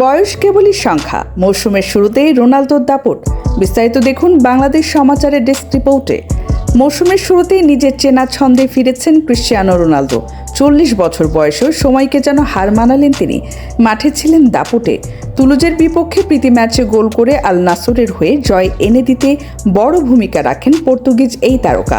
বয়স কেবলই সংখ্যা। মৌসুমের শুরুতেই রোনালদোর দাপট। বিস্তারিত দেখুন বাংলাদেশ সমাচারের ডেস্ক রিপোর্টে। মৌসুমের শুরুতেই নিজের চেনা ছন্দে ফিরেছেন ক্রিশ্চিয়ানো রোনালদো। চল্লিশ বছর বয়সেও সময়কে যেন হার মানালেন তিনি। মাঠে ছিলেন দাপটে। তুলুজের বিপক্ষে প্রীতি ম্যাচে গোল করে আল নাসরের হয়ে জয় এনে দিতে বড় ভূমিকা রাখেন পর্তুগিজ এই তারকা।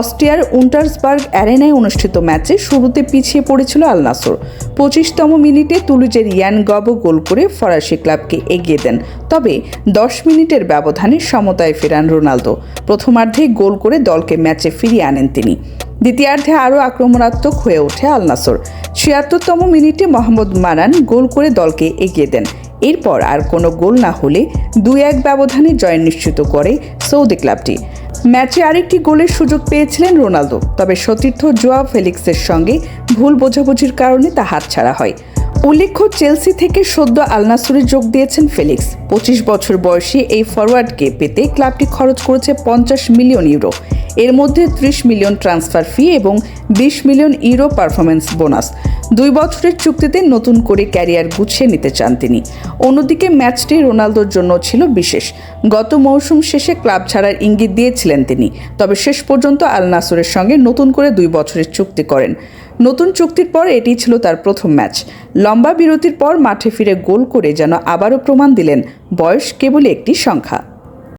অস্ট্রিয়ার উন্টার্সবার্গ অ্যারেনায় অনুষ্ঠিত ম্যাচে শুরুতে পিছিয়ে পড়েছিল আল নাসর। পঁচিশতম মিনিটে তুলুজের ইয়ান গব গোল করে ফরাসি ক্লাবকে এগিয়ে দেন। তবে দশ মিনিটের ব্যবধানে সমতায় ফেরান রোনালদো। প্রথমার্ধে গোল করে দলকে ম্যাচে ফিরিয়ে আনেন তিনি। দ্বিতীয়ার্ধে আরও আক্রমণাত্মক হয়ে ওঠে আল নাসর। ছিয়াত্তরতম মিনিটে মোহাম্মদ মারান গোল করে দলকে এগিয়ে দেন। এরপর আর কোনো গোল না হলে দুই এক ব্যবধানে জয় নিশ্চিত করে সৌদি ক্লাবটি। ম্যাচে আরেকটি গোলের সুযোগ পেয়েছিলেন রোনালদো, তবে সতীর্থ জোয়া ফেলিক্সের সঙ্গে ভুল বোঝাবুঝির কারণে তা হাত ছাড়া হয়। উল্লেখ্য, চেলসি থেকে সদ্য আলনাসুরে যোগ দিয়েছেন ফেলিক্স। পঁচিশ বছর বয়সী এই ফরওয়ার্ডকে পেতে ক্লাবটি খরচ করেছে পঞ্চাশ মিলিয়ন ইউরো। এর মধ্যে ত্রিশ মিলিয়ন ট্রান্সফার ফি এবং বিশ মিলিয়ন ইউরো পারফরমেন্স বোনাস। দুই বছরের চুক্তিতে নতুন করে ক্যারিয়ার গুছিয়ে নিতে চান তিনি। অন্যদিকে ম্যাচটি রোনালদোর জন্য ছিল বিশেষ। গত মৌসুম শেষে ক্লাব ছাড়ার ইঙ্গিত দিয়েছিলেন তিনি। তবে শেষ পর্যন্ত আল নাসরের সঙ্গে নতুন করে দুই বছরের চুক্তি করেন। নতুন চুক্তির পর এটি ছিল তার প্রথম ম্যাচ। লম্বা বিরতির পর মাঠে ফিরে গোল করে যেন আবারও প্রমাণ দিলেন বয়স কেবলই একটি সংখ্যা।